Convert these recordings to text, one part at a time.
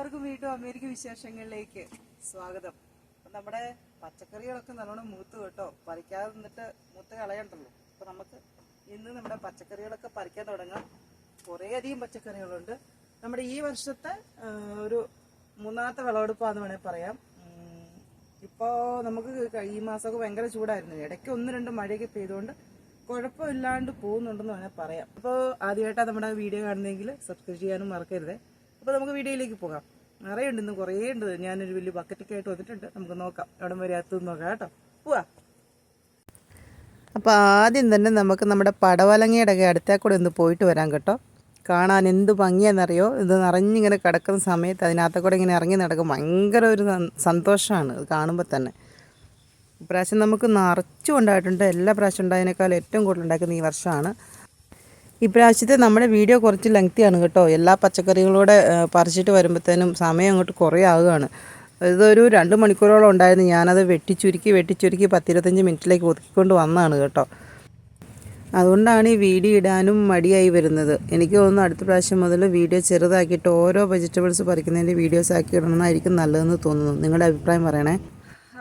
എല്ലാവർക്കും വീണ്ടും അമേരിക്ക വിശേഷങ്ങളിലേക്ക് സ്വാഗതം. അപ്പൊ നമ്മുടെ പച്ചക്കറികളൊക്കെ നല്ലോണം മൂത്ത് കേട്ടോ. പറിക്കാതെ നിന്നിട്ട് മൂത്ത് കളയണ്ടല്ലോ. അപ്പൊ നമുക്ക് ഇന്ന് നമ്മുടെ പച്ചക്കറികളൊക്കെ പറിക്കാൻ തുടങ്ങാം. കുറേയധികം പച്ചക്കറികളുണ്ട്. നമ്മുടെ ഈ വർഷത്തെ ഒരു മൂന്നാമത്തെ വിളവെടുപ്പാന്ന് വേണേൽ പറയാം. ഇപ്പോൾ ഇപ്പോ നമുക്ക് ഈ മാസമൊക്കെ ഭയങ്കര ചൂടായിരുന്നു. ഇടയ്ക്ക് ഒന്ന് രണ്ട് മഴയൊക്കെ പെയ്തുകൊണ്ട് കുഴപ്പമില്ലാണ്ട് പോകുന്നുണ്ടെന്ന് വേണേൽ പറയാം. അപ്പോൾ ആദ്യമായിട്ടാണ് നമ്മുടെ വീഡിയോ കാണുന്നതെങ്കിൽ സബ്സ്ക്രൈബ് ചെയ്യാനും മറക്കരുത്. അപ്പോൾ നമുക്ക് വീഡിയോയിലേക്ക് പോകാം. നിറയെ ഉണ്ട് ഇന്ന് കുറേ ഉണ്ട്. ഞാനൊരു വലിയ ബക്കറ്റൊക്കെ ആയിട്ട് വന്നിട്ടുണ്ട്. നമുക്ക് നോക്കാം. അവിടെ വരെ അകത്ത് നോക്കാം കേട്ടോ. പോവാ അപ്പോൾ ആദ്യം തന്നെ നമുക്ക് നമ്മുടെ പടവലങ്ങയുടെ ഒക്കെ അടുത്തേ കൂടെ ഒന്ന് പോയിട്ട് വരാം കേട്ടോ. കാണാൻ എന്ത് ഭംഗിയാണെന്നറിയോ? ഇത് നിറഞ്ഞിങ്ങനെ കിടക്കുന്ന സമയത്ത് അതിനകത്തെ കൂടെ ഇങ്ങനെ ഇറങ്ങി നടക്കും ഭയങ്കര ഒരു സന്തോഷമാണ് ഇത് കാണുമ്പോൾ തന്നെ. ഇപ്രാവശ്യം നമുക്ക് നിറച്ചും ഉണ്ടായിട്ടുണ്ട്. എല്ലാ പ്രാവശ്യം ഉണ്ടായതിനേക്കാളും ഏറ്റവും കൂടുതൽ ഉണ്ടാക്കുന്ന ഈ വർഷമാണ്. ഇപ്രാവശ്യത്തെ നമ്മുടെ വീഡിയോ കുറച്ച് ലെങ്ത്തിയാണ് കേട്ടോ. എല്ലാ പച്ചക്കറികളൂടെ പറിച്ചിട്ട് വരുമ്പോഴത്തേനും സമയം അങ്ങോട്ട് കുറേ ആവുകയാണ് ഇതൊരു രണ്ട് മണിക്കൂറോളം ഉണ്ടായിരുന്നു. ഞാനത് വെട്ടിച്ചുരുക്കി വെട്ടിച്ചുരുക്കി പത്തിരുപത്തഞ്ച് മിനിറ്റിലേക്ക് ഒതുക്കിക്കൊണ്ട് വന്നതാണ് കേട്ടോ. അതുകൊണ്ടാണ് ഈ വീഡിയോ ഇടാനും മടിയായി വരുന്നത്. എനിക്ക് തോന്നുന്നു അടുത്ത പ്രാവശ്യം മുതൽ വീഡിയോ ചെറുതാക്കിയിട്ട് ഓരോ വെജിറ്റബിൾസ് പറിക്കുന്നതിന്റെ വീഡിയോസ് ആക്കി ഇടണമെന്നായിരിക്കും നല്ലതെന്ന് തോന്നുന്നു. നിങ്ങളുടെ അഭിപ്രായം പറയണേ?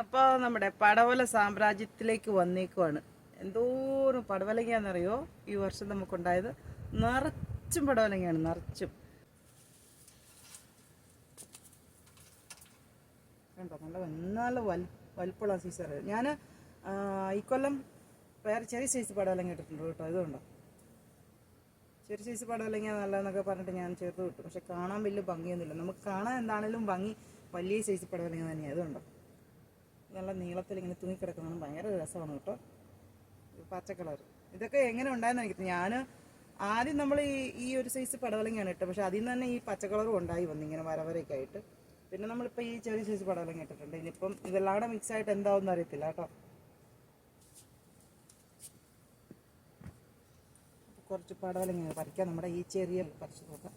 അപ്പോൾ നമ്മുടെ പടവല സാമ്രാജ്യത്തിലേക്ക് വന്നേക്കുവാണ്. എന്തോരം പടവലങ്ങയാണെന്നറിയോ ഈ വർഷം നമുക്കുണ്ടായത്? നിറച്ചും പടവലങ്ങയാണ് നിറച്ചും. കണ്ടോ നല്ല നല്ല വൽ വലുപ്പമുള്ള സീസർ. ഞാൻ ഈ കൊല്ലം വേറെ ചെറിയ സൈസ് പടവലങ്ങ ഇട്ടിട്ടുണ്ട് കേട്ടോ ഇതുണ്ടോ ചെറിയ സൈസ് പടവലങ്ങ നല്ലതെന്നൊക്കെ പറഞ്ഞിട്ട് ഞാൻ ചേർത്ത് വിട്ടു. പക്ഷെ കാണാൻ വലിയ ഭംഗിയൊന്നുമില്ല. നമുക്ക് കാണാൻ എന്താണേലും ഭംഗി വലിയ സൈസ് പടവലങ്ങ തന്നെയാണ് അതുകൊണ്ടോ നല്ല നീളത്തിൽ ഇങ്ങനെ തൂങ്ങിക്കിടക്കുന്നതാണ് ഭയങ്കര രസമാണ് കേട്ടോ. പച്ച കളർ ഇതൊക്കെ എങ്ങനെ ഉണ്ടായെന്ന് എനിക്ക് ഞാൻ ആദ്യം നമ്മൾ ഈ ഈ ഒരു സൈസ് പടവലങ്ങയാണ് ഇട്ടത്. പക്ഷെ അതിൽ നിന്ന് തന്നെ ഈ പച്ച കളറും ഉണ്ടായി വന്നു ഇങ്ങനെ വരവരയൊക്കെ ആയിട്ട്. പിന്നെ നമ്മളിപ്പോൾ ഈ ചെറിയ സൈസ് പടവലങ്ങ ഇട്ടിട്ടുണ്ട്. ഇനിയിപ്പം ഇതെല്ലാം കൂടെ മിക്സ് ആയിട്ട് എന്താവും അറിയത്തില്ല കേട്ടോ. കുറച്ച് പടവലങ്ങ പറിക്കാം. നമ്മുടെ ഈ ചെറിയ പറിച്ച് നോക്കാം.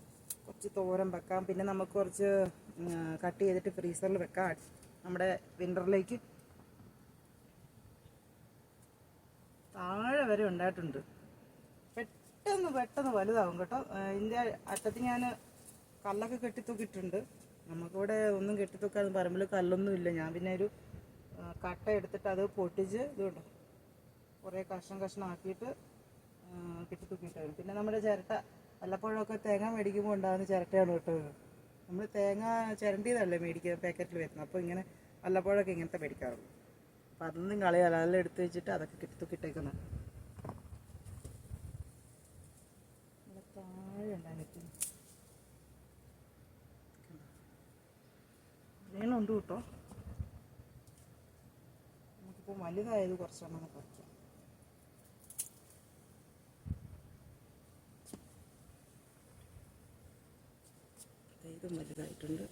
കുറച്ച് തോരൻ വെക്കാം. പിന്നെ നമുക്ക് കുറച്ച് കട്ട് ചെയ്തിട്ട് ഫ്രീസറിൽ വെക്കാം. നമ്മുടെ വിന്ററിലേക്ക് താഴെ വരെ ഉണ്ടായിട്ടുണ്ട്. പെട്ടെന്ന് പെട്ടെന്ന് വലുതാവും കേട്ടോ. ഇതിന്റെ അറ്റത്ത് ഞാൻ കല്ലൊക്കെ കെട്ടിത്തൂക്കിയിട്ടുണ്ട്. നമുക്കിവിടെ ഒന്നും കെട്ടിത്തൂക്കാതെ പറമ്പിൽ കല്ലൊന്നും ഇല്ല. ഞാൻ പിന്നെ ഒരു കട്ട എടുത്തിട്ട് അത് പൊട്ടിച്ച് ഇതുണ്ട് കുറേ കഷ്ണം കഷ്ണം ആക്കിയിട്ട് കെട്ടിത്തൂക്കിയിട്ടായിരുന്നു കെട്ടിത്തൂക്കിയിട്ട് പിന്നെ നമ്മുടെ ചിരട്ട വല്ലപ്പോഴൊക്കെ തേങ്ങ മേടിക്കുമ്പോൾ ഉണ്ടാകുന്ന ചിരട്ടയാണ് കേട്ടോ നമ്മൾ തേങ്ങ ചിരണ്ടിയതല്ലേ മേടിക്കുക പാക്കറ്റിൽ വരുന്നത്. അപ്പോൾ ഇങ്ങനെ വല്ലപ്പോഴൊക്കെ ഇങ്ങനത്തെ മേടിക്കാറുള്ളൂ. അപ്പോൾ അതൊന്നും കളയാല അതെല്ലാം എടുത്ത് വെച്ചിട്ട് അതൊക്കെ കിട്ടി ഇവിടെ താഴെ ഉണ്ടായിരുന്നു വേണുണ്ട് കേട്ടോ. നമുക്കിപ്പോൾ വലുതായത് കുറച്ചെണ്ണം ദേ ഇതും വലുതായിട്ടുണ്ട്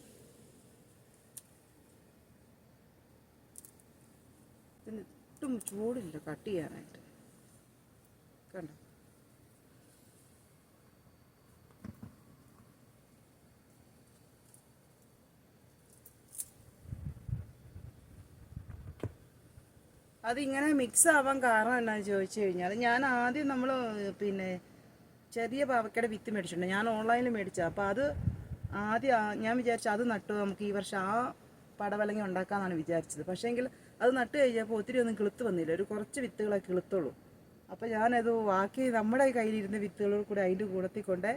ഇതിന് ഒട്ടും ചൂടില്ല കട്ട് ചെയ്യാനായിട്ട്. കണ്ടോ? അതിങ്ങനെ മിക്സ് ആവാൻ കാരണം എന്നാന്ന് ചോദിച്ചു കഴിഞ്ഞാൽ ഞാൻ ആദ്യം നമ്മൾ പിന്നെ ചെറിയ പാവക്കയുടെ വിത്ത് മേടിച്ചിട്ടുണ്ട്. ഞാൻ ഓൺലൈനിൽ മേടിച്ചത്. അപ്പോൾ അത് ആദ്യം ഞാൻ വിചാരിച്ചു അത് നട്ടു നമുക്ക് ഈ വർഷം ആ പടവലങ്ങി ഉണ്ടാക്കാമെന്നാണ് വിചാരിച്ചത്. പക്ഷേങ്കിൽ അത് നട്ട് കഴിഞ്ഞപ്പോൾ ഒത്തിരി ഒന്നും കിളുത്ത് വന്നില്ല. ഒരു കുറച്ച് വിത്തുകളെ കിളുത്തുള്ളൂ. അപ്പോൾ ഞാനത് ബാക്കി നമ്മുടെ കയ്യിലിരുന്ന വിത്തുകൾ കൂടെ അതിന്റെ കൂടത്തിൽ കൊണ്ട്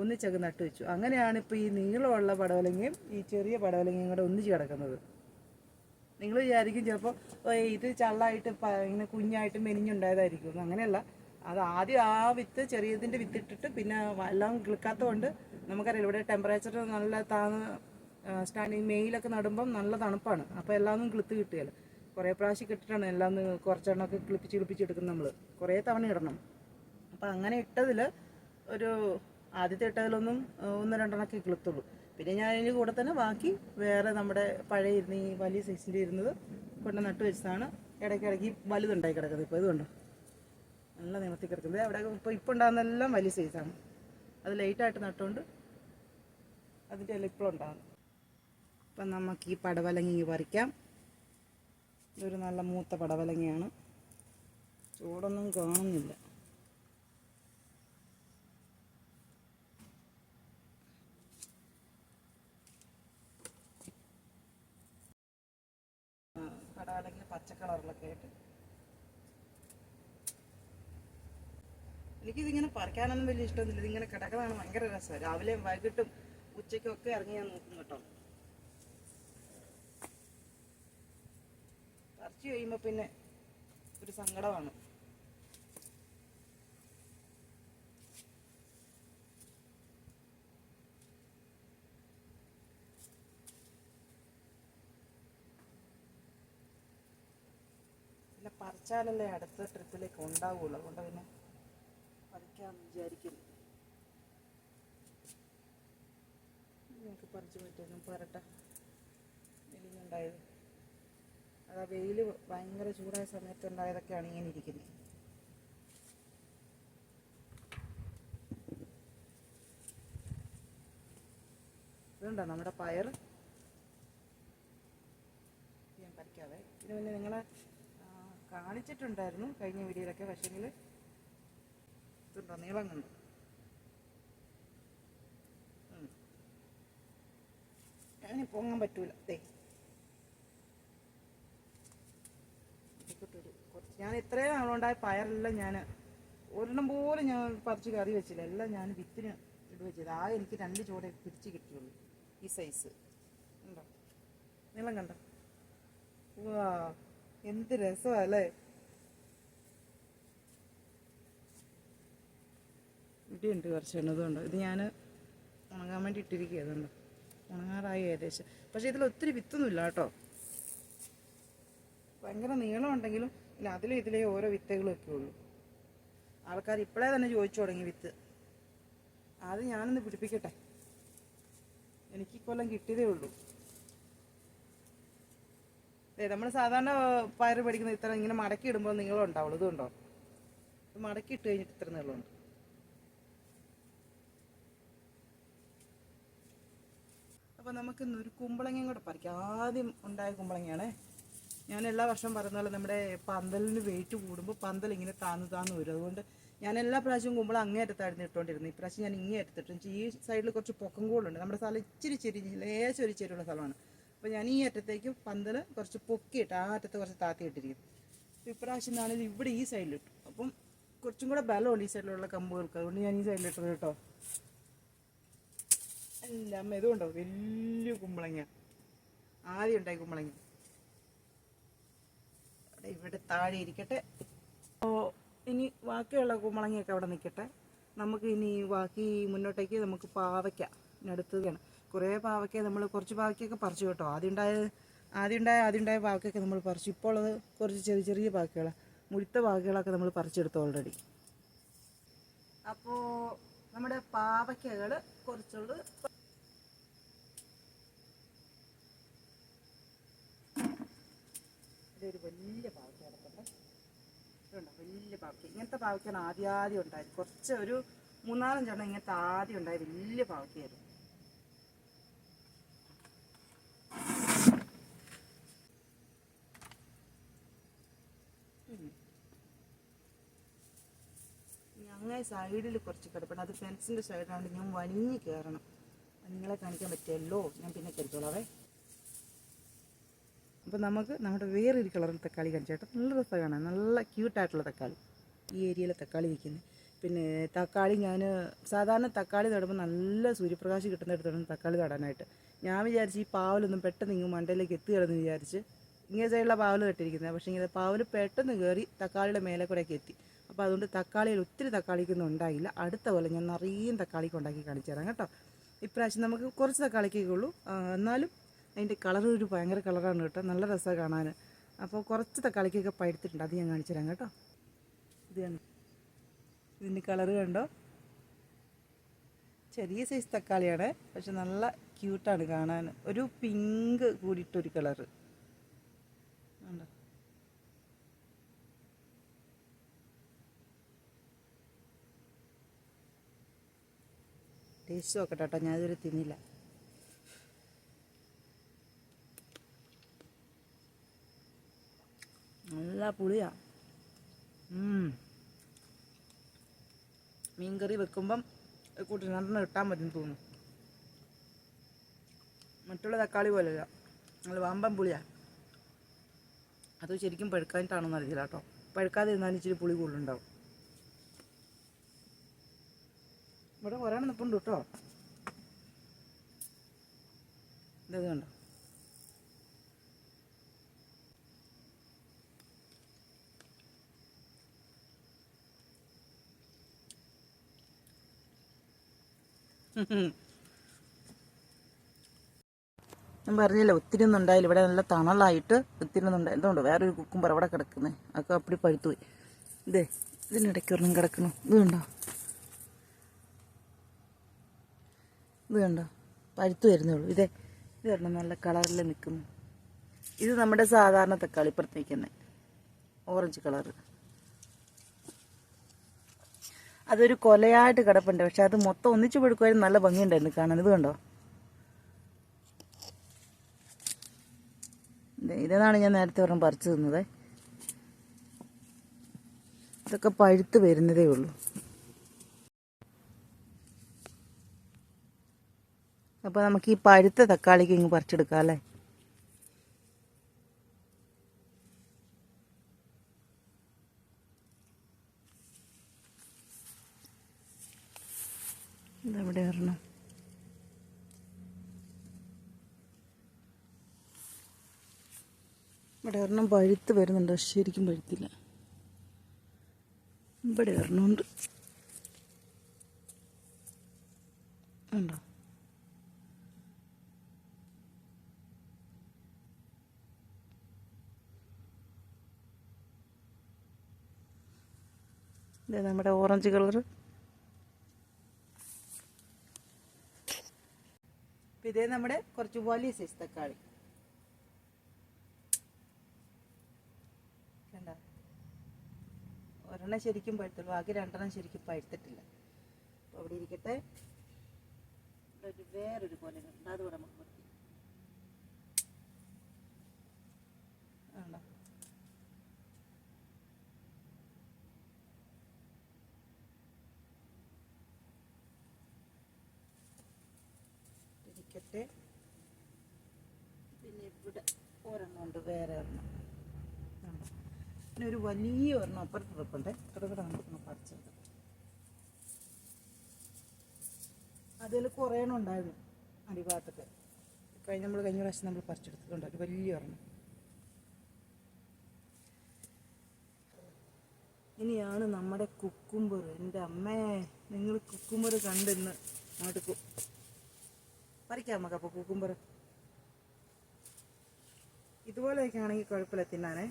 ഒന്നിച്ചങ്ങ് നട്ട് വെച്ചു. അങ്ങനെയാണ് ഇപ്പോൾ ഈ നീളമുള്ള പടവലങ്ങയും ഈ ചെറിയ പടവലങ്ങയും കൂടെ ഒന്നിച്ച് കിടക്കുന്നത്. നിങ്ങൾ വിചാരിക്കും ചിലപ്പോൾ ഇത് ചള്ളായിട്ട് ഇങ്ങനെ കുഞ്ഞായിട്ട് മെനിഞ്ഞുണ്ടായതായിരിക്കും. അങ്ങനെയല്ല. അത് ആദ്യം ആ വിത്ത് ചെറിയതിന്റെ വിത്ത് ഇട്ടിട്ട് പിന്നെ എല്ലാം കിളുക്കാത്തതുകൊണ്ട് നമുക്കറിയാം ഇവിടെ ടെമ്പറേച്ചർ നല്ല താന്ന് സ്റ്റാൻഡിങ് മെയിലൊക്കെ നടുമ്പം നല്ല തണുപ്പാണ്. അപ്പോൾ എല്ലാം ഒന്നും കിളുത്ത് കിട്ടുകയില്ല. കുറേ പ്രാവശ്യം കിട്ടിയിട്ടാണ് എല്ലാം കുറച്ചെണ്ണമൊക്കെ കിളിപ്പിച്ച് കിളിപ്പിച്ച് എടുക്കും നമ്മൾ കുറേ തവണ ഇടണം. അപ്പോൾ അങ്ങനെ ഇട്ടതിൽ ഒരു ആദ്യത്തെ ഇട്ടതിലൊന്നും ഒന്ന് രണ്ടെണ്ണമൊക്കെ കിളുത്തുള്ളൂ. പിന്നെ ഞാൻ അതിന്റെ കൂടെ തന്നെ ബാക്കി വേറെ നമ്മുടെ പഴയ ഇരുന്ന് ഈ വലിയ സൈസിന്റെ ഇരുന്നത് കൊണ്ട് നട്ട് വെച്ചതാണ്. ഇടയ്ക്കിടയ്ക്ക് വലുതുണ്ടായി കിടക്കുന്നത്. ഇപ്പോൾ ഇതുകൊണ്ട് നല്ല നിമത്തി കിടക്കുന്നത്. അവിടെ ഇപ്പോൾ ഇപ്പോൾ ഉണ്ടാകുന്നതെല്ലാം വലിയ സൈസാണ് അത് ലൈറ്റായിട്ട് നട്ടുകൊണ്ട് അതിന്റെ എല്ലാം ഇപ്പോൾ ഉണ്ടാകുന്നു. അപ്പം നമുക്ക് ഈ പടവലങ്ങി പറിക്കാം. ഇതൊരു നല്ല മൂത്ത പടവലങ്ങയാണ്. ചൂടൊന്നും കാണുന്നില്ല. പടവലങ്ങ പച്ച കളറിലൊക്കെ എനിക്കിതിങ്ങനെ പറിക്കാനൊന്നും വലിയ ഇഷ്ടമൊന്നുമില്ല. ഇതിങ്ങനെ കിടക്കുന്നതാണ് ഭയങ്കര രസമാണ് രാവിലെയും വൈകിട്ടും ഉച്ചയ്ക്കും ഒക്കെ ഇറങ്ങി ഞാൻ നോക്കും കേട്ടോ. പറിച്ചു കഴിയുമ്പോൾ പിന്നെ ഒരു സങ്കടമാണ്. പിന്നെ പറിച്ചാലല്ലേ അടുത്ത ട്രിപ്പിലേക്ക് ഉണ്ടാവുള്ളൂ. അതുകൊണ്ട് പിന്നെ പറിക്കാൻ വിചാരിക്കുന്നു പറിച്ചു പറ്റുന്നു പറട്ടെ വെളിയിലുണ്ടായത്. അതാ വെയിൽ ഭയങ്കര ചൂടായ സമയത്ത് ഉണ്ടായതൊക്കെയാണ് ഇങ്ങനെ ഇരിക്കുന്നത്. ഇതുണ്ടോ നമ്മുടെ പയർ? ഞാൻ പറിക്കാതെ ഇതിന് പിന്നെ നിങ്ങളെ കാണിച്ചിട്ടുണ്ടായിരുന്നു കഴിഞ്ഞ വീഡിയോയിലൊക്കെ പക്ഷേങ്കിൽ ഇതുണ്ടോ? നീളം കണ്ടു? അങ്ങനെ പൊങ്ങാൻ പറ്റൂല. ദേ ഇതിക്കൊട്ടൊരു കുറച്ച് ഞാൻ ഇത്രയും നാളുണ്ടായ പയറെല്ലാം ഞാൻ ഒരെണ്ണം പോലും ഞാൻ പറിച്ച് കറി വെച്ചില്ല. എല്ലാം ഞാൻ വിത്തിന് ഇടുക ചെയ്ത് ആ എനിക്ക് രണ്ട് ചൂടെ പിടിച്ച് കിട്ടിയുള്ളൂ ഈ സൈസ് ഉണ്ടോ നീളം കണ്ടോ? വാ എന്ത് രസമല്ലേ ഇടിയുണ്ട് കുറച്ച് എണ്ണതുണ്ട് ഇത് ഞാൻ ഉണങ്ങാൻ വേണ്ടി ഇട്ടിരിക്കുക അതുകൊണ്ട് ഉണങ്ങാറായി ഏകദേശം. പക്ഷേ ഇതിൽ ഒത്തിരി വിത്തൊന്നുമില്ല കേട്ടോ. ഭയങ്കര നീളം ഉണ്ടെങ്കിലും ഇല്ല അതിലും ഇതിലേ ഓരോ വിത്തുകളൊക്കെ ഉള്ളൂ. ആൾക്കാർ ഇപ്പോഴേ തന്നെ ചോദിച്ചു തുടങ്ങി വിത്ത്. അത് ഞാനൊന്ന് പിടിപ്പിക്കട്ടെ? എനിക്ക് ഇക്കൊല്ലം കിട്ടിയതേ ഉള്ളൂ. നമ്മൾ സാധാരണ പയർ പഠിക്കുന്ന ഇത്ര ഇങ്ങനെ മടക്കി ഇടുമ്പോൾ നീളം ഉണ്ടാവുള്ളൂ ഇതുണ്ടോ ഇത് മടക്കി ഇട്ട് കഴിഞ്ഞിട്ട് ഇത്ര നീളമുണ്ട് അപ്പോൾ നമുക്ക് ഇന്ന് ഒരു കുമ്പളങ്ങയും കൂടെ പറിക്കാം. ആദ്യം ഉണ്ടായ കുമ്പളങ്ങയാണേ. ഞാൻ എല്ലാ വർഷവും പോലെ നമ്മുടെ പന്തലിന് വെയിറ്റ് കൂടുമ്പോൾ പന്തൽ ഇങ്ങനെ താന്ന് താന്ന് വരും. അതുകൊണ്ട് ഞാൻ എല്ലാ പ്രാവശ്യവും കുമ്പോൾ അങ്ങേ അറ്റത്തായിരുന്നു ഇട്ടുകൊണ്ടിരുന്നത് ഇപ്രാവശ്യം ഞാൻ ഇങ്ങേ അറ്റത്തിട്ടു ഈ സൈഡിൽ കുറച്ച് പൊക്കം കൂടുണ്ട് നമ്മുടെ സ്ഥലം ഇച്ചിരി ചെരി ലേശം ഒരു ചെരിയുള്ള സ്ഥലമാണ്. അപ്പോൾ ഞാൻ ഈ അറ്റത്തേക്ക് പന്തൽ കുറച്ച് പൊക്കിയിട്ട് ആ അറ്റത്ത് കുറച്ച് താത്തിയിട്ടിരിക്കും. ഇപ്രാവശ്യം ആണെങ്കിൽ ഇവിടെ ഈ സൈഡിലിട്ടു അപ്പം കുറച്ചും കൂടെ ബലമുണ്ട് ഈ സൈഡിലുള്ള കമ്പുകൾക്ക്. അതുകൊണ്ട് ഞാൻ ഈ സൈഡിലിട്ടത് കേട്ടോ. എല്ലാം ഇതുകൊണ്ടോ? വലിയ കുമ്പളങ്ങ ആദ്യം ഉണ്ടായി കുമ്പളങ്ങ. ഇവിടെ താഴെ ഇരിക്കട്ടെ. ഓ ഇനി ബാക്കിയുള്ള കുമ്പളങ്ങയൊക്കെ അവിടെ നിൽക്കട്ടെ നമുക്ക് ഇനി ബാക്കി മുന്നോട്ടേക്ക് നമുക്ക് പാവയ്ക്ക അടുത്തതാണ് കുറേ പാവയ്ക്ക നമ്മൾ കുറച്ച് പാവയ്ക്കൊക്കെ പറിച്ചു കേട്ടോ. ആദ്യം ഉണ്ടായ ആദ്യം ഉണ്ടായ ആദ്യം ഉണ്ടായ പാവയ്ക്കൊക്കെ നമ്മൾ പറിച്ചു. ഇപ്പോൾ ഉള്ളത് കുറച്ച് ചെറിയ ചെറിയ പാവയ്ക്കുകളാണ് മുഴുത്ത പാവയ്ക്കുകളൊക്കെ നമ്മൾ പറിച്ചെടുത്തു ഓൾറെഡി അപ്പോൾ നമ്മുടെ പാവയ്ക്കകൾ കുറച്ചുള്ളത് ഇതൊരു വലിയ പാവയ്ക്ക കിടക്കട്ടെ ഇതുണ്ടോ? വലിയ പാവയ്ക്ക. ഇങ്ങനത്തെ പാവയ്ക്കാണ് ആദ്യം ആദ്യം ഉണ്ടായത്. കുറച്ച് ഒരു മൂന്നാലഞ്ചെണ്ണം ഇങ്ങനത്തെ ആദ്യം ഉണ്ടായ വലിയ പാവയ്ക്കായിരുന്നു. അങ്ങേ സൈഡിൽ കുറച്ച് കിടപ്പുണ്ട്. അത് ഫെൻസിന്റെ സൈഡാണ് ഞാൻ വലിഞ്ഞ് കയറണം നിങ്ങളെ കാണിക്കാൻ പറ്റിയല്ലോ ഞാൻ പിന്നെ കരുത്തോളാവേ അപ്പോൾ നമുക്ക് നമ്മുടെ വേറൊരു കളറിൽ തക്കാളി കാണിച്ചേട്ടാ നല്ല രസം കാണാൻ നല്ല ക്യൂട്ടായിട്ടുള്ള തക്കാളി. ഈ ഏരിയയിലെ തക്കാളി നിൽക്കുന്നത് പിന്നെ തക്കാളി ഞാൻ സാധാരണ തക്കാളി നടുമ്പോൾ നല്ല സൂര്യപ്രകാശം കിട്ടുന്നിടത്താണ് തക്കാളി നടാനായിട്ട്. ഞാൻ വിചാരിച്ച് ഈ പാവലൊന്നും പെട്ടെന്ന് ഇങ്ങ് മണ്ടയിലേക്ക് എത്തുകയാണെന്ന് വിചാരിച്ച് ഇങ്ങനെ സൈഡിലുള്ള പാവൽ കെട്ടിയിരിക്കുന്നത് പക്ഷേ ഇങ്ങനെ പാവൽ പെട്ടെന്ന് കയറി തക്കാളിയുടെ മേലെ കൂടെയൊക്കെ എത്തി. അപ്പോൾ അതുകൊണ്ട് തക്കാളിയിൽ ഒത്തിരി തക്കാളിക്കൊന്നും ഉണ്ടായില്ല. അടുത്ത പോലെ ഞാൻ നിറയും തക്കാളിക്ക് ഉണ്ടാക്കി കാണിച്ചു തരാം കേട്ടോ. ഇപ്രാവശ്യം നമുക്ക് കുറച്ച് തക്കാളിക്കൊക്കെ ഉള്ളൂ. എന്നാലും അതിന്റെ കളർ ഒരു ഭയങ്കര കളറാണ് കേട്ടോ. നല്ല രസമാണ് കാണാൻ. അപ്പോൾ കുറച്ച് തക്കാളിക്കൊക്കെ പഴുത്തിട്ടുണ്ട്. അത് ഞാൻ കാണിച്ചു തരാം കേട്ടോ. ഇത് ഇതിന്റെ കളറ് കണ്ടോ? ചെറിയ സൈസ് തക്കാളിയാണ്. പക്ഷെ നല്ല ക്യൂട്ടാണ് കാണാൻ. ഒരു പിങ്ക് കൂടിയിട്ടൊരു കളറ് ടേസ്റ്റ് നോക്കട്ടെ കേട്ടോ. ഞാൻ ഇതുവരെ തിന്നില്ല. നല്ല പുളിയാ. മീൻകറി വെക്കുമ്പം കൂട്ടി രണ്ടെണ്ണം ഇട്ടാൻ പറ്റും തോന്നുന്നു. മറ്റുള്ള തക്കാളി പോലെയല്ല. നല്ല വമ്പൻ പുളിയാ. അത് ശരിക്കും പഴുക്കാനിട്ടാണെന്ന് അറിയില്ല കേട്ടോ. പഴുക്കാതെ ഇരുന്നാലും ഇച്ചിരി പുളി കൂടുതലുണ്ടാവും. ഇവിടെ ഒരാൾ നിൽപ്പുണ്ട് കേട്ടോ. ഇതൊക്കെ കണ്ടോ? ഞാൻ പറഞ്ഞില്ല ഒത്തിരി ഒന്നും ഉണ്ടായില്ല ഇവിടെ നല്ല തണലായിട്ട് ഒത്തിരി ഒന്നും ഉണ്ടായി എന്തുകൊണ്ട് വേറൊരു കുക്കുംബർ അവിടെ കിടക്കുന്നത് അതൊക്കെ അപ്പടി പഴുത്തുപോയി. ഇതേ ഇതിനിടയ്ക്ക് ഒരെണ്ണം കിടക്കുന്നു. ഇത് കണ്ടോ? ഇത് കണ്ടോ? പഴുത്തു വരുന്നേ ഉള്ളൂ. ഇതേ ഇത് ഒരെണ്ണം നല്ല കളറിൽ നിൽക്കുന്നു. ഇത് നമ്മുടെ സാധാരണ തക്കാളി ഇപ്പുറത്ത് നിൽക്കുന്നത് ഓറഞ്ച് കളറ്. അതൊരു കൊലയായിട്ട് കിടപ്പുണ്ട്. പക്ഷെ അത് മൊത്തം ഒന്നിച്ചു പെടുക്കുമായിരുന്നു നല്ല ഭംഗിയുണ്ടായിരുന്നു കാണാൻ. ഇത് കണ്ടോ? ഇതാണ് ഞാൻ നേരത്തെ ഒരെണ്ണം പറിച്ചു തന്നത്. ഇതൊക്കെ പഴുത്ത് വരുന്നതേ ഉള്ളൂ. അപ്പോൾ നമുക്ക് ഈ പഴുത്ത തക്കാളിക്ക് ഇങ്ങ് പറിച്ചെടുക്കാം അല്ലേ? ഒരെണ്ണം പഴുത്ത് വരുന്നുണ്ട്. പക്ഷെ ശരിക്കും പഴുത്തില്ല. ഇവിടെ ഒരെണ്ണമുണ്ട് ഉണ്ടോ നമ്മുടെ ഓറഞ്ച് കളർ ഇതേ നമ്മുടെ കുറച്ച് വലിയ സൈസ് തക്കാളി കണ്ട ഒരെണ്ണം ശരിക്കും പഴുത്തുള്ളൂ ബാക്കി രണ്ടെണ്ണം ശരിക്കും പഴുത്തിട്ടില്ല. അപ്പോൾ അവിടെ ഇരിക്കട്ടെ. ഒരു വേറൊരു പോലെ ഉണ്ട് അതുകൂടെ നമുക്ക് പറിക്കാം. ആണോ? ഇരിക്കട്ടെ. പിന്നെ ഇവിടെ ഒരെണ്ണം ഉണ്ട് വേറെ ഒരെണ്ണം? പിന്നെ ഒരു വലിയ ഒരെണ്ണം അപ്പുറത്ത് കിടപ്പുണ്ട് കിടക്കട നമുക്ക് പറിച്ചെടുക്കാം. അതിൽ കുറേ എണ്ണം ഉണ്ടായിരുന്നു അടിഭാഗത്തൊക്കെ. കഴിഞ്ഞ നമ്മൾ കഴിഞ്ഞ പ്രാവശ്യം നമ്മൾ പറിച്ചെടുത്തിട്ടുണ്ട്. ഒരു വലിയ ഒരെണ്ണം. ഇനിയാണ് നമ്മുടെ കുക്കുംബർ. എന്റെ അമ്മേ നിങ്ങൾ കുക്കുംബർ കണ്ടിന്ന് മടുക്കും പറിക്കാം നമുക്ക് അപ്പോൾ കുക്കുംബർ. ഇതുപോലെയൊക്കെ ആണെങ്കിൽ കുഴപ്പമില്ല തിന്നാനേ.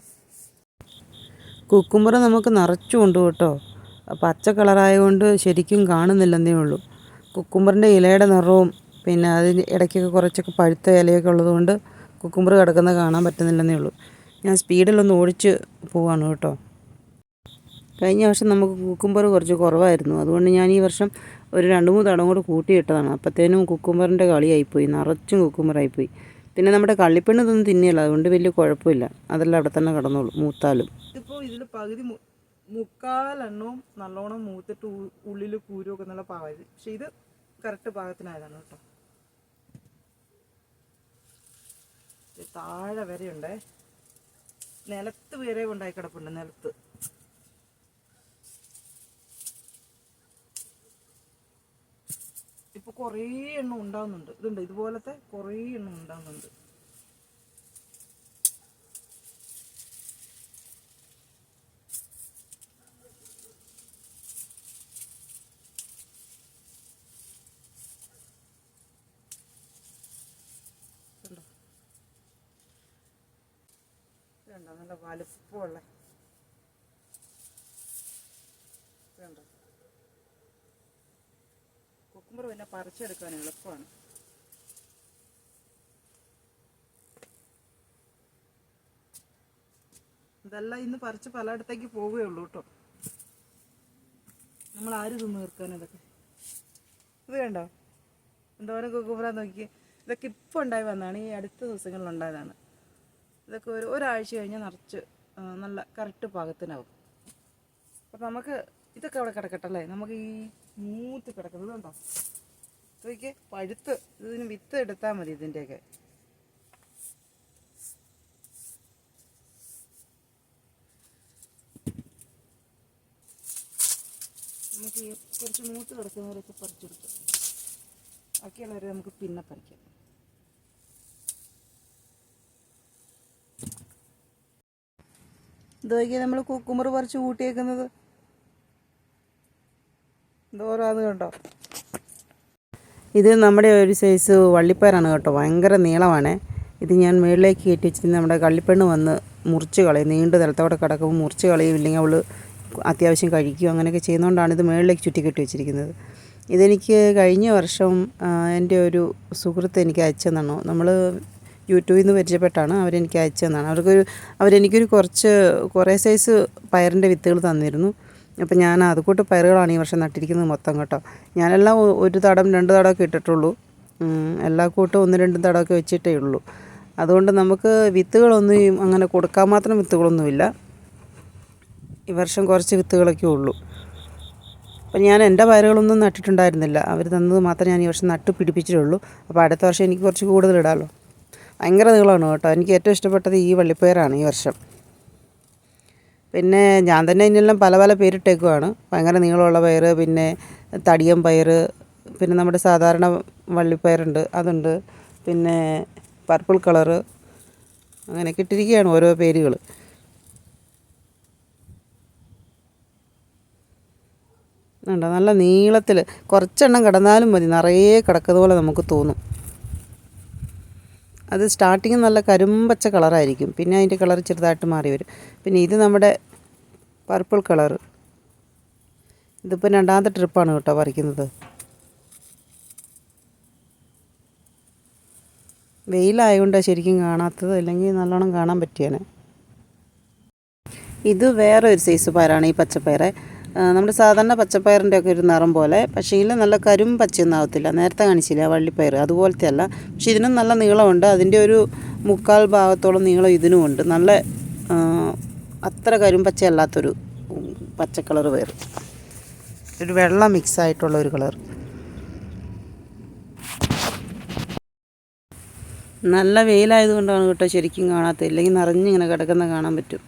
കുക്കുംബർ നമുക്ക് നിറച്ചുകൊണ്ട് കേട്ടോ. പച്ച കളറായതുകൊണ്ട് ശരിക്കും കാണുന്നില്ലെന്നേ ഉള്ളൂ. കുക്കുമ്പറിന്റെ ഇലയുടെ നിറവും പിന്നെ അതിന് ഇടയ്ക്കൊക്കെ കുറച്ചൊക്കെ പഴുത്ത ഇലയൊക്കെ ഉള്ളതുകൊണ്ട് കുക്കുമ്പർ കിടക്കുന്നത് കാണാൻ പറ്റുന്നില്ലെന്നേ ഉള്ളൂ. ഞാൻ സ്പീഡിലൊന്ന് ഓടിച്ച് പോവാണ് കേട്ടോ. കഴിഞ്ഞ വർഷം നമുക്ക് കുക്കുംബർ കുറച്ച് കുറവായിരുന്നു. അതുകൊണ്ട് ഞാൻ ഈ വർഷം ഒരു രണ്ട് മൂന്ന് തടം കൂടി കൂട്ടിയിട്ടതാണ് അപ്പോഴത്തേനും കുക്കുംബറിന്റെ കളിയായിപ്പോയി. നിറച്ചും കുക്കുംബറായിപ്പോയി പിന്നെ നമ്മുടെ കള്ളിപ്പെണ്ണ് ഇതൊന്നും തിന്നില്ല. അതുകൊണ്ട് വലിയ കുഴപ്പമില്ല. അതെല്ലാം അവിടെ തന്നെ കിടന്നോളൂ മൂത്താലും. ഇപ്പോൾ ഇതിൽ പകുതി മുക്കാലെണ്ണവും നല്ലോണം മൂത്തിട്ട് ഉള്ളിൽ കൂരുമൊക്കെ നല്ല പാകത് പക്ഷെ ഇത് കറക്റ്റ് പാകത്തിനായതാണ് കേട്ടോ. താഴെ വരെയുണ്ടേ. നിലത്ത് വരെ ഉണ്ടായി കിടപ്പുണ്ട് നിലത്ത്. ഇപ്പൊ കുറേ എണ്ണം ഉണ്ടാകുന്നുണ്ട് ഇതുണ്ട്. ഇതുപോലത്തെ കുറേ എണ്ണം കണ്ടോ നല്ല വലുപ്പമുള്ള. കണ്ടോ കുക്കുമ്പർ പിന്നെ പറിച്ചെടുക്കാൻ എളുപ്പമാണ് ഇതെല്ലാം ഇന്ന് പറിച്ച് പലയിടത്തേക്ക് പോവേ ഉള്ളൂ കേട്ടോ. നമ്മൾ ആര് തിന്ന് തീർക്കാൻ ഇതൊക്കെ? ഇത് കണ്ടോ? എന്തോരം കുക്കുമ്പറ നോക്കി. ഇതൊക്കെ ഇപ്പോൾ ഉണ്ടായി വന്നതാണ്. ഈ അടുത്ത ദിവസങ്ങളിൽ ഉണ്ടായതാണ്. ഇതൊക്കെ ഒരു ഒരാഴ്ച കഴിഞ്ഞാൽ നിറച്ച് നല്ല കറക്റ്റ് പാകത്തിനാവും. അപ്പം നമുക്ക് ഇതൊക്കെ അവിടെ കിടക്കട്ടല്ലേ നമുക്ക് ഈ സ്മൂത്ത് കിടക്കുന്നത് കണ്ടോ? ഇതൊക്കെ പഴുത്ത് ഇതിന് വിത്ത് എടുത്താൽ മതി ഇതിന്റെയൊക്കെ നമുക്ക് കുറച്ച് മൂത്ത് കിടക്കുന്നവരൊക്കെ പറിച്ചെടുത്ത്. ബാക്കിയുള്ളവരെ നമുക്ക് പിന്നെ പറിക്കാം. ഇതൊക്കെ നമ്മൾ കുക്കുമർ പറിച്ച് കൂട്ടിയേക്കുന്നത്. എന്തോരാന്ന് കണ്ടോ? ഇത് നമ്മുടെ ഒരു സൈസ് വള്ളിപ്പയറാണ് കേട്ടോ. ഭയങ്കര നീളമാണ്. ഇത് ഞാൻ മുകളിലേക്ക് കയറ്റി വെച്ചിട്ട് നമ്മുടെ കള്ളിപ്പെണ്ണ് വന്ന് മുറിച്ച് കളയും. നീണ്ട നിലത്തോടെ കിടക്കുമ്പോൾ മുറിച്ച് കളയും. ഇല്ലെങ്കിൽ അവൾ അത്യാവശ്യം കഴിക്കും. അങ്ങനെയൊക്കെ ചെയ്യുന്നതുകൊണ്ടാണ് ഇത് മുകളിലേക്ക് ചുറ്റി കെട്ടി വെച്ചിരിക്കുന്നത്. ഇതെനിക്ക് കഴിഞ്ഞ വർഷം എന്റെ ഒരു സുഹൃത്ത് എനിക്ക് അയച്ചെന്നാണ്? നമ്മൾ യൂട്യൂബിൽ നിന്ന് പരിചയപ്പെട്ടാണ് അവരെനിക്ക് അയച്ചതെന്നാണ് അവർക്കൊരു അവരെനിക്കൊരു കുറച്ച് കുറേ സൈസ് പയറിന്റെ വിത്തുകൾ തന്നിരുന്നു. അപ്പം ഞാൻ അതുകൂട്ട് പയറുകളാണ് ഈ വർഷം നട്ടിരിക്കുന്നത് മൊത്തം കേട്ടോ. ഞാനെല്ലാം ഒരു തടം രണ്ട് തടമൊക്കെ ഇട്ടിട്ടുള്ളൂ. എല്ലാ കൂട്ടും ഒന്ന് രണ്ടും തടമൊക്കെ വെച്ചിട്ടേ ഉള്ളൂ. അതുകൊണ്ട് നമുക്ക് വിത്തുകളൊന്നും അങ്ങനെ കൊടുക്കാൻ മാത്രം വിത്തുകളൊന്നുമില്ല. ഈ വർഷം കുറച്ച് വിത്തുകളൊക്കെ ഉള്ളൂ. അപ്പം ഞാൻ എന്റെ പയറുകളൊന്നും നട്ടിട്ടുണ്ടായിരുന്നില്ല. അവർ തന്നത് മാത്രമേ ഞാൻ ഈ വർഷം നട്ട് പിടിപ്പിച്ചിട്ടുള്ളൂ. അപ്പോൾ അടുത്ത വർഷം എനിക്ക് കുറച്ച് കൂടുതൽ ഇടാമല്ലോ ഭയങ്കര നീളമാണ് കേട്ടോ. എനിക്ക് ഏറ്റവും ഇഷ്ടപ്പെട്ടത് ഈ വള്ളിപ്പയറാണ് ഈ വർഷം. പിന്നെ ഞാൻ തന്നെ ഇതിനെല്ലാം പല പല പേരിട്ടേക്കുവാണ്. ഭയങ്കര നീളമുള്ള പയർ പിന്നെ തടിയം പയർ പിന്നെ നമ്മുടെ സാധാരണ വള്ളിപ്പയറുണ്ട് അതുണ്ട്. പിന്നെ പർപ്പിൾ കളറ് അങ്ങനെ ഇട്ടിരിക്കുകയാണ് ഓരോ പേരുകൾ ഉണ്ടോ നല്ല നീളത്തിൽ കുറച്ചെണ്ണം കിടന്നാലും മതി. നിറയെ കിടക്കുന്ന പോലെ നമുക്ക് തോന്നും. അത് സ്റ്റാർട്ടിങ് നല്ല കരുമ്പച്ച കളറായിരിക്കും പിന്നെ അതിന്റെ കളർ ചെറുതായിട്ട് മാറി വരും. പിന്നെ ഇത് നമ്മുടെ പർപ്പിൾ കളർ ഇതിപ്പോൾ രണ്ടാമത്തെ ട്രിപ്പാണ് കേട്ടോ പറിക്കുന്നത്. വെയിലായതുകൊണ്ട് ശരിക്കും കാണാത്തത്. അല്ലെങ്കിൽ നല്ലോണം കാണാൻ പറ്റിയേനെ. ഇത് വേറെ ഒരു സൈസ് പയറാണ് ഈ പച്ചപ്പയറ്. നമ്മുടെ സാധാരണ പച്ചപ്പയറിന്റെ ഒക്കെ ഒരു നിറം പോലെ പക്ഷേ ഇതിൽ നല്ല കരും പച്ചയൊന്നും ആവത്തില്ല. നേരത്തെ കാണിച്ചില്ല വള്ളിപ്പയർ അതുപോലത്തെ അല്ല. പക്ഷേ ഇതിനും നല്ല നീളമുണ്ട്. അതിന്റെ ഒരു മുക്കാൽ ഭാഗത്തോളം നീളം ഇതിനുമുണ്ട് നല്ല അത്ര കരും പച്ചയല്ലാത്തൊരു പച്ച കളർ പയർ ഒരു വെള്ള മിക്സ് ആയിട്ടുള്ള ഒരു കളർ. നല്ല വെയിലായതുകൊണ്ടാണ് കേട്ടോ ശരിക്കും കാണാത്തത്. ഇല്ലെങ്കിൽ നിറഞ്ഞിങ്ങനെ കിടക്കുന്ന കാണാൻ പറ്റും.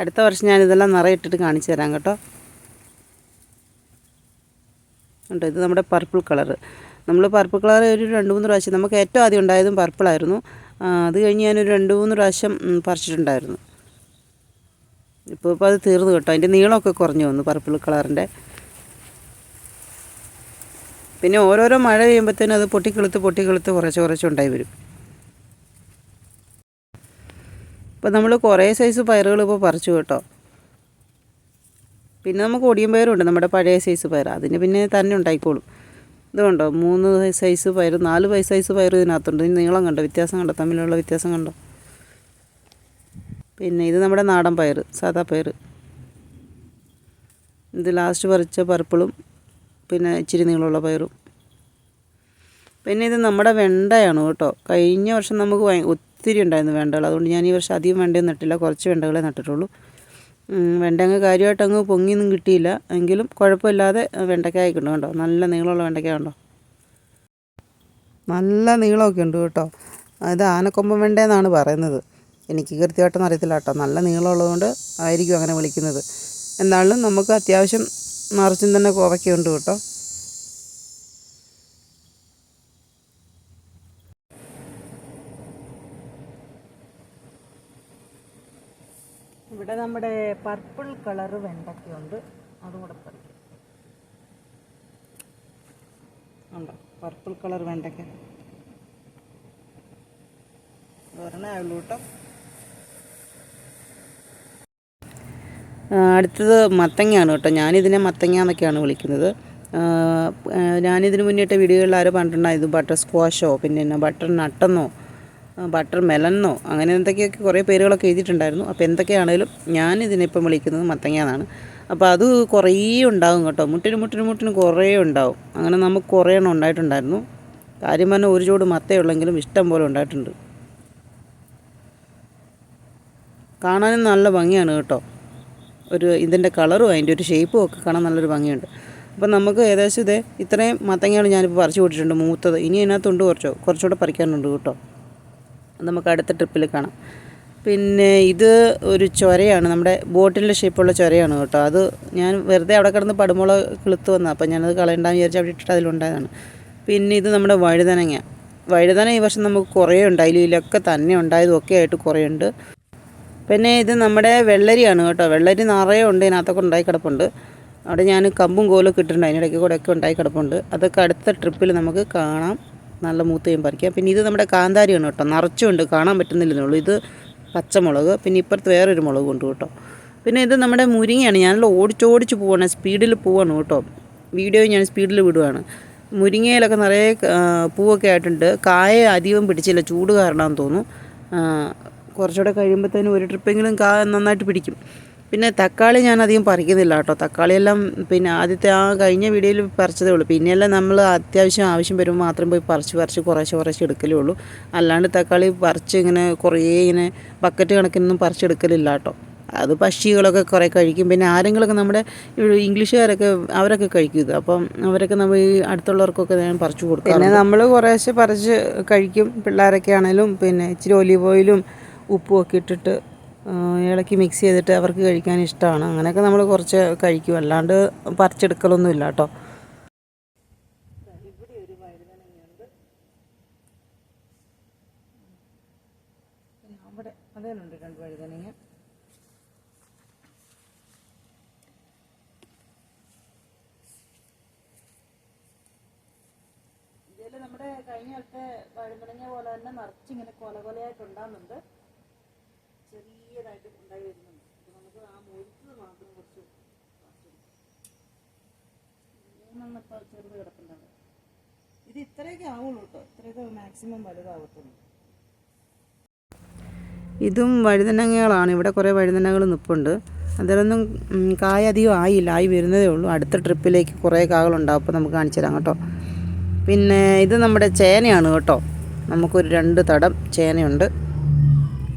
അടുത്ത വർഷം ഞാനിതെല്ലാം നിറയിട്ടിട്ട് കാണിച്ചു തരാം കേട്ടോ. ഉണ്ട് ഇത് നമ്മുടെ പർപ്പിൾ കളർ നമ്മൾ പർപ്പിൾ കളർ ഒരു രണ്ട് മൂന്ന് പ്രാവശ്യം നമുക്ക് ഏറ്റവും ആദ്യം ഉണ്ടായതും പർപ്പിളായിരുന്നു അത് കഴിഞ്ഞ് ഞാനൊരു രണ്ട് മൂന്ന് പ്രാവശ്യം പറിച്ചിട്ടുണ്ടായിരുന്നു. ഇപ്പോൾ ഇപ്പോൾ അത് തീർന്നു കേട്ടോ. അതിന്റെ നീളമൊക്കെ കുറഞ്ഞു വന്നു പർപ്പിൾ കളറിന്റെ പിന്നെ ഓരോരോ മഴ പെയ്യുമ്പോഴത്തേനും അത് പൊട്ടിക്കെളുത്ത് പൊട്ടിക്കെളുത്ത് കുറച്ച് കുറച്ച് ഉണ്ടായി വരും. ഇപ്പം നമ്മൾ കുറേ സൈസ് പയറുകൾ ഇപ്പോൾ പറിച്ചു കേട്ടോ. പിന്നെ നമുക്ക് ഒടിയും പയറുണ്ട് നമ്മുടെ പഴയ സൈസ് പയർ അതിന് പിന്നെ തന്നെ ഉണ്ടായിക്കോളും. ഇത് കണ്ടോ? മൂന്ന് സൈസ് പയർ നാല് പൈസ സൈസ് പയർ ഇതിനകത്തുണ്ട്. ഇതിന് നീളം കണ്ടോ? വ്യത്യാസം കണ്ടോ? തമ്മിലുള്ള വ്യത്യാസം കണ്ടോ? പിന്നെ ഇത് നമ്മുടെ നാടൻ പയർ സാദാ പയർ ഇത് ലാസ്റ്റ് പറിച്ച പർപ്പിളും പിന്നെ ഇച്ചിരി നീളമുള്ള പയറും. പിന്നെ ഇത് നമ്മുടെ വെണ്ടയാണ് കേട്ടോ. കഴിഞ്ഞ വർഷം നമുക്ക് ഒത്തിരി ഉണ്ടായിരുന്നു വെണ്ടകൾ. അതുകൊണ്ട് ഞാൻ ഈ വർഷം അധികം വെണ്ടയും നട്ടില്ല. കുറച്ച് വെണ്ടകളെ നട്ടിട്ടുള്ളൂ. വെണ്ടങ്ങ് കാര്യമായിട്ട് അങ്ങ് പൊങ്ങിയൊന്നും കിട്ടിയില്ല. എങ്കിലും കുഴപ്പമില്ലാതെ വെണ്ടയ്ക്കായിക്കുണ്ട് കണ്ടോ? നല്ല നീളമുള്ള വെണ്ടയ്ക്ക ഉണ്ടോ നല്ല നീളമൊക്കെ ഉണ്ട് കേട്ടോ. ഇത് ആനക്കൊമ്പൻ വെണ്ടയെന്നാണ് പറയുന്നത്. എനിക്ക് കൃത്യമായിട്ടൊന്നും അറിയത്തില്ല കേട്ടോ. നല്ല നീളമുള്ളതുകൊണ്ട് ആയിരിക്കും അങ്ങനെ വിളിക്കുന്നത്. എന്നാലും നമുക്ക് അത്യാവശ്യം നിറച്ചും തന്നെ കോവയ്ക്കുണ്ട് കേട്ടോ. ഇവിടെ നമ്മുടെ പർപ്പിൾ കളർ വെണ്ടയ്ക്കുണ്ട് അതും കൂടെ പറിക്കും ഉണ്ടോ? പർപ്പിൾ കളർ വെണ്ടയ്ക്ക. അടുത്തത് മത്തങ്ങയാണ് കേട്ടോ. ഞാനിതിനെ മത്തങ്ങ എന്നൊക്കെയാണ് വിളിക്കുന്നത് ഞാനിതിന് മുന്നേറ്റ വീഡിയോകളിൽ ആരോ പറഞ്ഞിട്ടുണ്ടായിരുന്നു ബട്ടർ സ്ക്വാഷോ പിന്നെ ബട്ടർ നട്ടെന്നോ ബട്ടർ മെലന്നോ അങ്ങനെ എന്തൊക്കെയൊക്കെ കുറേ പേരുകളൊക്കെ എഴുതിയിട്ടുണ്ടായിരുന്നു. അപ്പോൾ എന്തൊക്കെയാണേലും ഞാൻ ഇതിനിപ്പം വിളിക്കുന്നത് മത്തങ്ങ എന്നാണ് അപ്പോൾ അത് കുറേ ഉണ്ടാകും കേട്ടോ. മുട്ടിന് മുട്ടിന് മുട്ടിന് കുറേ ഉണ്ടാവും. അങ്ങനെ നമുക്ക് കുറേ എണ്ണം ഉണ്ടായിട്ടുണ്ടായിരുന്നു. കാര്യം പറഞ്ഞാൽ ഒരു ചൂട് മത്തയുള്ളെങ്കിലും ഇഷ്ടം പോലെ ഉണ്ടായിട്ടുണ്ട്. കാണാനും നല്ല ഭംഗിയാണ് കേട്ടോ. ഒരു ഇതിന്റെ കളറും അതിന്റെ ഒരു ഷേപ്പും ഒക്കെ കാണാൻ നല്ലൊരു ഭംഗിയുണ്ട്. അപ്പം നമുക്ക് ഏകദേശം ഇതേ ഇത്രയും മത്തങ്ങയാണ് ഞാനിപ്പോൾ പറിച്ചു കൂട്ടിയിട്ടുണ്ട്. മൂത്തത്. ഇനി അതിനകത്തുണ്ട് കുറച്ചോ. കുറച്ചുകൂടെ പറിക്കാനുണ്ട് കേട്ടോ. നമുക്ക് അടുത്ത ട്രിപ്പിൽ കാണാം. പിന്നെ ഇത് ഒരു ചൊരയാണ് നമ്മുടെ ബോട്ടിന്റെ ഷേപ്പുള്ള ചൊരയാണ് കേട്ടോ. അത് ഞാൻ വെറുതെ അവിടെ കിടന്ന് പടുമുള കിളുത്ത് വന്നാൽ അപ്പം ഞാനത് കളയണ്ടാന്ന് വിചാരിച്ച് അവിടെ ഇട്ടിട്ട് അതിലുണ്ടായതാണ്. പിന്നെ ഇത് നമ്മുടെ വഴുതനങ്ങ. വഴുതന ഈ വർഷം നമുക്ക് കുറേ ഉണ്ട് അതിലൊക്കെ തന്നെ ഉണ്ടായതും ഒക്കെ ആയിട്ട് കുറേ ഉണ്ട്. പിന്നെ ഇത് നമ്മുടെ വെള്ളരിയാണ് കേട്ടോ. വെള്ളരി നിറയെ ഉണ്ട് ഇതിനകത്തൊക്കെ ഉണ്ടായി കിടപ്പുണ്ട്. അവിടെ ഞാൻ കമ്പും കോലൊക്കെ ഇട്ടിട്ടുണ്ട്. അതിനിടയ്ക്ക് കൂടെ ഒക്കെ ഉണ്ടായി കിടപ്പുണ്ട്. അതൊക്കെ അടുത്ത ട്രിപ്പിൽ നമുക്ക് കാണാം. നല്ല മൂത്തയും പറിക്കാം പിന്നെ ഇത് നമ്മുടെ കാന്താരിയാണ് കേട്ടോ. നിറച്ചുണ്ട് കാണാൻ പറ്റുന്നില്ലെന്നേ ഉള്ളൂ. ഇത് പച്ചമുളക് പിന്നെ ഇപ്പുറത്ത് വേറൊരു മുളക് ഉണ്ട് കേട്ടോ. പിന്നെ ഇത് നമ്മുടെ മുരിങ്ങയാണ്. ഞാനല്ല ഓടിച്ചോടിച്ച് പോവാണ്. സ്പീഡിൽ പോവാണ് കേട്ടോ. വീഡിയോ ഞാൻ സ്പീഡിൽ വിടുവാണ്. മുരിങ്ങയിലൊക്കെ നിറയെ പൂവൊക്കെ ആയിട്ടുണ്ട്. കായ അധികം പിടിച്ചില്ല. ചൂട് കാരണമെന്ന് തോന്നുന്നു. കുറച്ചുകൂടെ കഴിയുമ്പോഴത്തേനും ഒരു ട്രിപ്പെങ്കിലും കാ നന്നായിട്ട് പിടിക്കും. പിന്നെ തക്കാളി ഞാൻ അധികം പറിക്കുന്നില്ല കേട്ടോ. തക്കാളിയെല്ലാം പിന്നെ ആദ്യത്തെ ആ കഴിഞ്ഞ വീഡിയോയിൽ പറിച്ചതേ ഉള്ളൂ. പിന്നെയെല്ലാം നമ്മൾ അത്യാവശ്യം ആവശ്യം വരുമ്പോൾ മാത്രം പോയി പറിച്ച് പറിച്ച് കുറേശ്ശെ കുറേശ്ശെ എടുക്കലേ ഉള്ളൂ. അല്ലാണ്ട് തക്കാളി പറിച്ച് ഇങ്ങനെ കുറേ ഇങ്ങനെ ബക്കറ്റ് കണക്കിനൊന്നും പറിച്ചെടുക്കലില്ല കേട്ടോ. അത് പക്ഷികളൊക്കെ കുറേ കഴിക്കും. പിന്നെ ആരെങ്കിലുമൊക്കെ നമ്മുടെ ഇംഗ്ലീഷുകാരൊക്കെ അവരൊക്കെ കഴിക്കും ഇത്. അപ്പം അവരൊക്കെ നമ്മൾ ഈ അടുത്തുള്ളവർക്കൊക്കെ ഞാൻ പറിച്ചു കൊടുക്കും പിന്നെ നമ്മൾ കുറേശ്ശെ പറിച്ച് കഴിക്കും. പിള്ളേരൊക്കെ ആണെങ്കിലും പിന്നെ ഇച്ചിരി ഒലിവ് ഓയിലും ഉപ്പും ഒക്കെ ഇട്ടിട്ട് ഇളക്കി മിക്സ് ചെയ്തിട്ട് അവർക്ക് കഴിക്കാൻ ഇഷ്ടമാണ് അങ്ങനെയൊക്കെ നമ്മൾ കുറച്ച് കഴിക്കും. അല്ലാണ്ട് പറിച്ചെടുക്കലൊന്നും ഇല്ല കേട്ടോ രണ്ട് നമ്മുടെ കഴിഞ്ഞ കാലത്തെ വഴുതനങ്ങ പോലെ തന്നെ നിറച്ചിങ്ങനെ കൊല കൊലയായിട്ട് ഉണ്ടാകുന്നുണ്ട് ചെറിയതായിട്ട് ഉണ്ടായി വരുന്നുണ്ട്. അപ്പോൾ നമുക്ക് ആ മുഴുത്തത് മാത്രം കുറച്ച്. മൂന്നെണ്ണം ഇപ്പോൾ ചെറുത് കിടപ്പുണ്ടാവും. ഇത് ഇത്രയൊക്കെ ആവുള്ളൂ കേട്ടോ ഇത്രയൊക്കെ മാക്സിമം വലുതാവത്തുള്ളൂ. ഇതും വഴുതനങ്ങകളാണ്. ഇവിടെ കുറേ വഴുതനങ്ങൾ നിൽപ്പുണ്ട് അതിലൊന്നും കായ അധികം ആയില്ല. ആയി വരുന്നതേ ഉള്ളൂ. അടുത്ത ട്രിപ്പിലേക്ക് കുറേ കാകളുണ്ടാവും അപ്പോൾ നമുക്ക് കാണിച്ചു തരാം കേട്ടോ. പിന്നെ ഇത് നമ്മുടെ ചേനയാണ് കേട്ടോ. നമുക്കൊരു രണ്ട് തടം ചേനയുണ്ട്.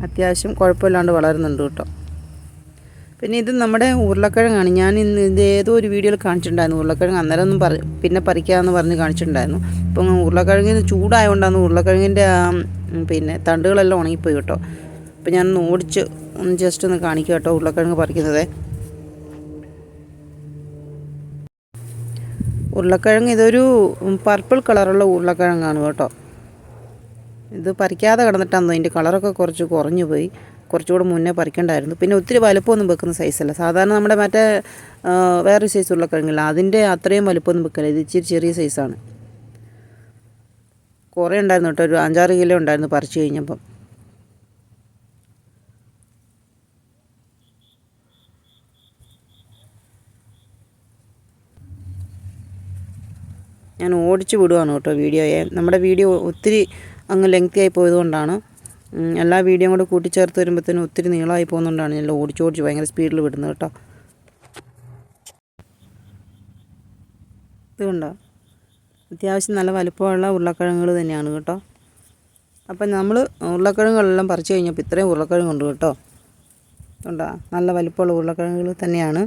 അത്യാവശ്യം കുഴപ്പമില്ലാണ്ട് വളരുന്നുണ്ട് കേട്ടോ. പിന്നെ ഇത് നമ്മുടെ ഉരുളക്കിഴങ്ങാണ്. ഞാൻ ഇന്ന് ഇത് ഏതോ ഒരു വീഡിയോയിൽ കാണിച്ചിട്ടുണ്ടായിരുന്നു. ഉരുളക്കിഴങ്ങ് അന്നേരം ഒന്നും പറ പിന്നെ പറിക്കാമെന്ന് പറഞ്ഞ് കാണിച്ചിട്ടുണ്ടായിരുന്നു. ഇപ്പം ഉരുളക്കിഴങ്ങിന് ചൂടായതുകൊണ്ടാണ് ഉരുളക്കിഴങ്ങിന്റെ പിന്നെ തണ്ടുകളെല്ലാം ഉണങ്ങിപ്പോയി കേട്ടോ. അപ്പം ഞാൻ ഒന്ന് ഓടിച്ച് ഒന്ന് ജസ്റ്റ് ഒന്ന് കാണിക്കുക കേട്ടോ ഉരുളക്കിഴങ്ങ് പറിക്കുന്നത്. ഉരുളക്കിഴങ്ങ് ഇതൊരു പർപ്പിൾ കളറുള്ള ഉരുളക്കിഴങ്ങാണ് കേട്ടോ. ഇത് പറിക്കാതെ കിടന്നിട്ടാണ് അതിന്റെ കളറൊക്കെ കുറച്ച് കുറഞ്ഞു പോയി. കുറച്ചുകൂടെ മുന്നേ പറിക്കണ്ടായിരുന്നു. പിന്നെ ഒത്തിരി വലുപ്പമൊന്നും വെക്കുന്ന സൈസല്ല സാധാരണ നമ്മുടെ മറ്റേ വേറൊരു സൈസ് ഉരുളക്കിഴങ്ങില്ല അതിന്റെ അത്രയും വലുപ്പമൊന്നും വെക്കില്ല. ഇത് ഇച്ചിരി ചെറിയ സൈസാണ് കുറേ ഉണ്ടായിരുന്നു കേട്ടോ. ഒരു അഞ്ചാറ് കിലോ ഉണ്ടായിരുന്നു പറിച്ചു കഴിഞ്ഞപ്പം. ഞാൻ ഓടിച്ചു വിടുവാണ് കേട്ടോ വീഡിയോയെ. നമ്മുടെ വീഡിയോ ഒത്തിരി അങ്ങ് ലെങ്തി ആയി പോയതുകൊണ്ടാണ്. എല്ലാ വീഡിയോയും കൂടെ കൂട്ടിച്ചേർത്ത് വരുമ്പോഴത്തേനും ഒത്തിരി നീളമായി പോകുന്നതുകൊണ്ടാണ് ഞാൻ ഓടിച്ചോടിച്ച് ഭയങ്കര സ്പീഡിൽ വിടുന്നത് കേട്ടോ. ഇതുകൊണ്ടോ അത്യാവശ്യം നല്ല വലുപ്പമുള്ള ഉരുളക്കിഴങ്ങുകൾ തന്നെയാണ് കേട്ടോ. അപ്പം നമ്മൾ ഉരുളക്കിഴങ്ങുകളെല്ലാം പറിച്ചു കഴിഞ്ഞപ്പോൾ ഇത്രയും ഉരുളക്കിഴങ്ങുണ്ട് കേട്ടോ. ഉണ്ടോ നല്ല വലുപ്പമുള്ള ഉരുളക്കിഴങ്ങുകൾ തന്നെയാണ്.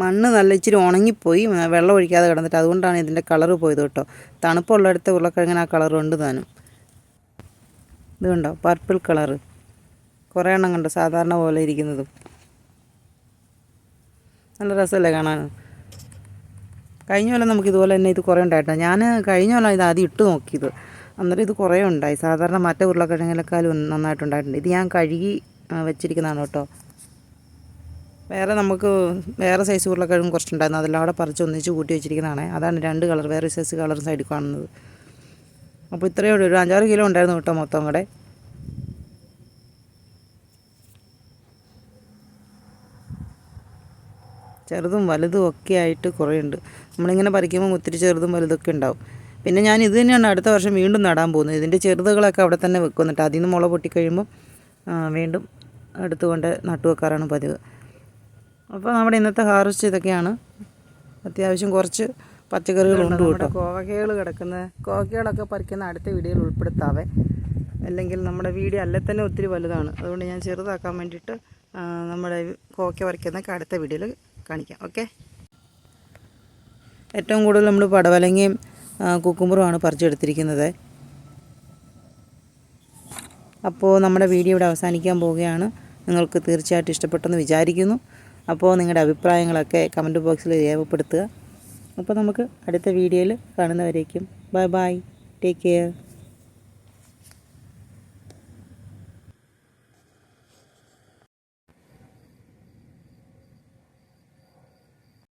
മണ്ണ് നല്ല ഇച്ചിരി ഉണങ്ങിപ്പോയി വെള്ളം ഒഴിക്കാതെ കിടന്നിട്ട് അതുകൊണ്ടാണ് ഇതിന്റെ കളറ് പോയത് കേട്ടോ. തണുപ്പുള്ളിടത്ത് ഉരുളക്കിഴങ്ങിന് ആ കളർ ഉണ്ട് താനും. ഇത് കണ്ടോ? Purple colour. കുറേ എണ്ണം കണ്ടോ? സാധാരണ പോലെ ഇരിക്കുന്നതും. നല്ല രസമല്ലേ കാണാൻ? കഴിഞ്ഞ കൊല്ലം നമുക്ക് ഇതുപോലെ തന്നെ ഇത് കുറേ ഉണ്ടായിട്ടോ. ഞാൻ കഴിഞ്ഞ കൊല്ലം ഇത് ആദ്യം ഇട്ട് നോക്കിയത്. അന്നേരം ഇത് കുറേ ഉണ്ടായി. സാധാരണ മറ്റേ ഉരുളക്കിഴങ്ങിലേക്കാളും നന്നായിട്ടുണ്ടായിട്ടുണ്ട്. ഇത് ഞാൻ കഴുകി വെച്ചിരിക്കുന്നതാണ് കേട്ടോ. വേറെ നമുക്ക് വേറെ സൈസ് ഉരുളക്കിഴങ്ങ് കുറച്ചുണ്ടായിരുന്നു. അതെല്ലാം അവിടെ പറിച്ച് ഒന്നിച്ച് കൂട്ടി വെച്ചിരിക്കുന്നതാണ്. അതാണ് രണ്ട് കളർ വേറെ സൈസ് കളർ സൈഡിൽ കാണുന്നത്. അപ്പോൾ ഇത്രയേ ഉള്ളൂ. ഒരു അഞ്ചാറ് കിലോ ഉണ്ടായിരുന്നു കേട്ടോ മൊത്തം കൂടെ ചെറുതും വലുതും ഒക്കെ ആയിട്ട് കുറേ ഉണ്ട് നമ്മളിങ്ങനെ പറിക്കുമ്പോൾ ഒത്തിരി ചെറുതും വലുതൊക്കെ ഉണ്ടാവും. പിന്നെ ഞാൻ ഇത് തന്നെയാണ് അടുത്ത വർഷം വീണ്ടും നടാൻ പോകുന്നത്. ഇതിന്റെ ചെറുതുകളൊക്കെ അവിടെ തന്നെ വെക്കുന്നുണ്ട് അതിൽ നിന്ന് മുള പൊട്ടിക്കഴിയുമ്പോൾ വീണ്ടും എടുത്തുകൊണ്ട് നട്ടു വെക്കാറാണ് പതിവ്. അപ്പോൾ നമ്മുടെ ഇന്നത്തെ ഹാർവസ്റ്റ് ഇതൊക്കെയാണ്. അത്യാവശ്യം കുറച്ച് പച്ചക്കറികളുണ്ട് കേട്ടോ. കോവക്കകൾ കിടക്കുന്ന കോവക്കകളൊക്കെ പറിക്കുന്ന അടുത്ത വീഡിയോയിൽ ഉൾപ്പെടുത്താവേ. അല്ലെങ്കിൽ നമ്മുടെ വീഡിയോ അല്ലെ തന്നെ ഒത്തിരി വലുതാണ്. അതുകൊണ്ട് ഞാൻ ചെറുതാക്കാൻ വേണ്ടിയിട്ട് നമ്മുടെ കോവക്ക പറിക്കുന്നൊക്കെ അടുത്ത വീഡിയോയിൽ കാണിക്കാം. ഓക്കെ? ഏറ്റവും കൂടുതൽ നമ്മൾ പടവലങ്ങയും കുക്കുമ്പറുമാണ് പറിച്ചെടുത്തിരിക്കുന്നത്. അപ്പോൾ നമ്മുടെ വീഡിയോ ഇവിടെ അവസാനിക്കാൻ പോവുകയാണ്. നിങ്ങൾക്ക് തീർച്ചയായിട്ടും ഇഷ്ടപ്പെട്ടെന്ന് വിചാരിക്കുന്നു. അപ്പോൾ നിങ്ങളുടെ അഭിപ്രായങ്ങളൊക്കെ കമന്റ് ബോക്സിൽ രേഖപ്പെടുത്തുക. അപ്പോൾ നമുക്ക് അടുത്ത വീഡിയോയിൽ കാണുന്നവരേക്കും. Bye bye. Take care